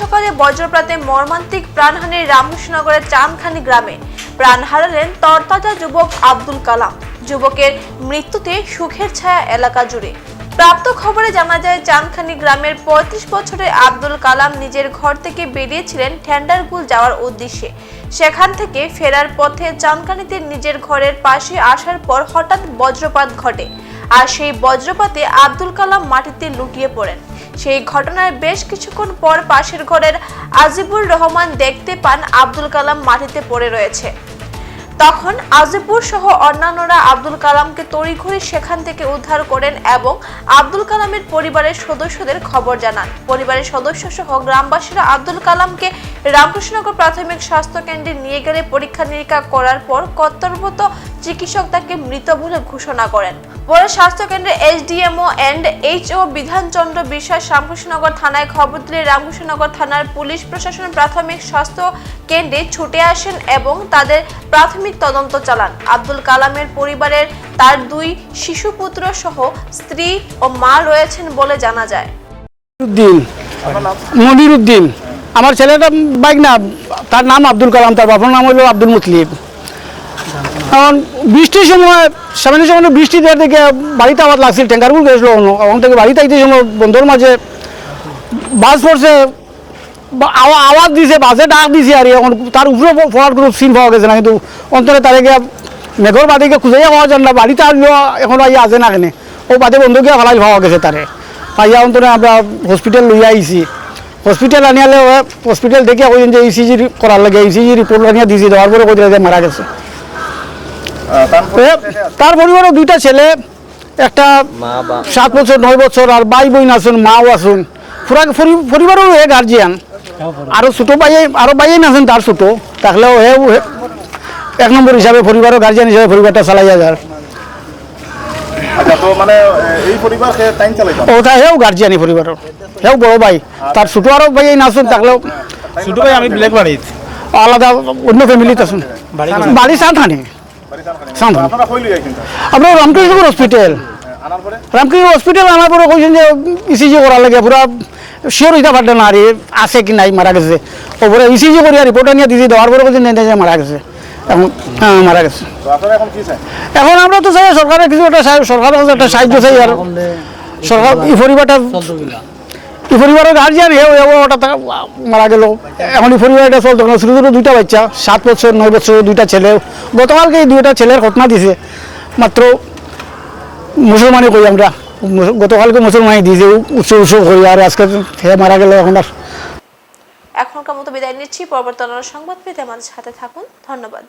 সকালে বজ্রপাতে মর্মান্তিক প্রাণহানির রামকৃষ্ণনগরের চাঁদখানি গ্রামে। প্রাণ হারালেন তরতাজা যুবক আব্দুল কালাম। যুবকের মৃত্যুতে সুখের ছায়া এলাকা জুড়ে। প্রাপ্ত খবরে জানা যায় চাঁদখানি গ্রামের পঁয়ত্রিশ বছরের আব্দুল কালাম নিজের ঘর থেকে বেরিয়েছিলেন ঠ্যান্ডারগুল যাওয়ার উদ্দেশ্যে। সেখান থেকে ফেরার পথে চাঁদখানিতে নিজের ঘরের পাশে আসার পর হঠাৎ বজ্রপাত ঘটে। আর সেই বজ্রপাতে আব্দুল কালাম মাটিতে লুটিয়ে পড়েন। সেই ঘটনার বেশ কিছুক্ষণ পর পাশের ঘরের আজিবুর রহমান দেখতে পান আব্দুল কালাম মাটিতে পড়ে রয়েছে। তখন আজিপুর সহ অন্যান্যরা আব্দুল কালামকে তড়িঘড়ি সেখান থেকে উদ্ধার করেন এবং আব্দুল কালামের পরিবারের সদস্যদের খবর জানান। পরিবারের সদস্য সহ গ্রামবাসীরা আব্দুল কালামকে রামকৃষ্ণনগর প্রাথমিক স্বাস্থ্য কেন্দ্রে নিয়ে গেলে পরীক্ষা নিরীক্ষা করার পর কর্তব্যরত চিকিৎসক তাকে মৃত বলে ঘোষণা করেন। পরে স্বাস্থ্য কেন্দ্রে এসডিএমও অ্যান্ড এইচও বিধানচন্দ্র বিশ্বাস রামকৃষ্ণনগর থানায় খবর দিলে রামকৃষ্ণনগর থানার পুলিশ প্রশাসন প্রাথমিক স্বাস্থ্য কেন্দ্রে ছুটে আসেন এবং তাদের প্রাথমিক তদন্ত চালান। আব্দুল কালামের পরিবারের তার দুই শিশুপুত্র সহ স্ত্রী ও মা রয়েছেন বলে জানা যায়। উদ্দিন মনির উদ্দিন আমার ছেলেটা বাইক না, তার নাম আব্দুল কালাম, তার বাবার নাম হলো আব্দুল মুতলিব। এখন বৃষ্টির সময়, সামনের সময় বৃষ্টি দেওয়ার থেকে বাড়িতে আবার লাগছিল, ট্যাঙ্কারগুলো গেছিল ওখান থেকে বাড়িতে আইতে সময় বন্ধুর মাঝে বাস পড়ছে আওয়াজ দিছে, বাসে ডাক দিছে আর এখন তার উপরে পড়ার কোনো সিন পাওয়া গেছে না, কিন্তু অন্তরে তারে গিয়া মেঘর বাদে গিয়ে খুঁজে পাওয়া যান না, বাড়িতে আসলো, এখন আইয়া আছে না কেনে। ও বাদে বন্ধু গিয়া ভালাই পাওয়া গেছে তারে। আইয়া অন্তরে আমরা হসপিটাল লইয়া আইছি। হসপিটাল আনিয়ালে হসপিটাল দেখে কইছেন যে ইসিজি করার লাগে ইসিজি রিপোর্ট আনিয়া দিয়েছি দেওয়ার পরে কইলে যে মারা গেছে। তার পরিবারও দুইটা ছেলে একটা সাত বছর নয় বছর আর ভাই বোন আসুন মাও আসুন পুরা পরি- পরিবারও হে গার্জিয়ান আরও ছোট ভাই আরও ভাই আছেন তার ছোট তাহলেও হে এক নম্বর হিসাবে পরিবারও গার্জিয়ান হিসাবে পরিবারটা চালাইয়া যার আচ্ছা তো মানে এ, এই পরিবার সে টাইম চালাইতাম ওটা হেও গার্জিয়ানি পরিবারের হেও বড় ভাই। তার ছোট আরও ভাই এই নাচুন থাকলেও ছোট ভাই আমি ব্ল্যাক বাড়িত আলাদা অন্য ফ্যামিলিতে আসুন বাড়ি সাঁথানি বাড়ি খানে। সাঁথানি আপনারা কই লই কিন্তু আপনার রামকৃষ্ণ হসপিটাল আনার পরে? রামকৃষ্ণ হসপিটাল আনার পরে কইছেন যে ইসিজি করার লাগে পুরা শিওর হইতে পারতেন না আর আছে কি নাই মারা গেছে। ওপরে ইসিজি করিয়া রিপোর্ট আনিয়া দিদি দেওয়ার পরে কইছেন যে যে মারা গেছে। এখন হ্যাঁ মারা গেছে। তো এখন কি এখন আমরা তো চাই সরকারের কিছু একটা সাহায্য- সরকারের কাছে একটা সাহায্য চাই আর সরকার এই পরিবারটা এই পরিবারের গার্জিয়ান হেও হেও ওটা মারা গেল। এখন এই পরিবারটা চলতো না। ছোটো দুইটা বাচ্চা, সাত বছর, নয় বছর দুইটা ছেলে। গতকালকে এই দুইটা ছেলের ঘটনা দিছে। মাত্র মুসলমানই কই আমরা। গতকালকে মুসলমানই দিয়েছে। উৎসব উৎসব করি আর আজকে হে মারা গেল এখন আর। এখনকার মতো বিদায় নিচ্ছি। পরবর্তী সংবাদ পেতে আমাদের সাথে থাকুন। ধন্যবাদ।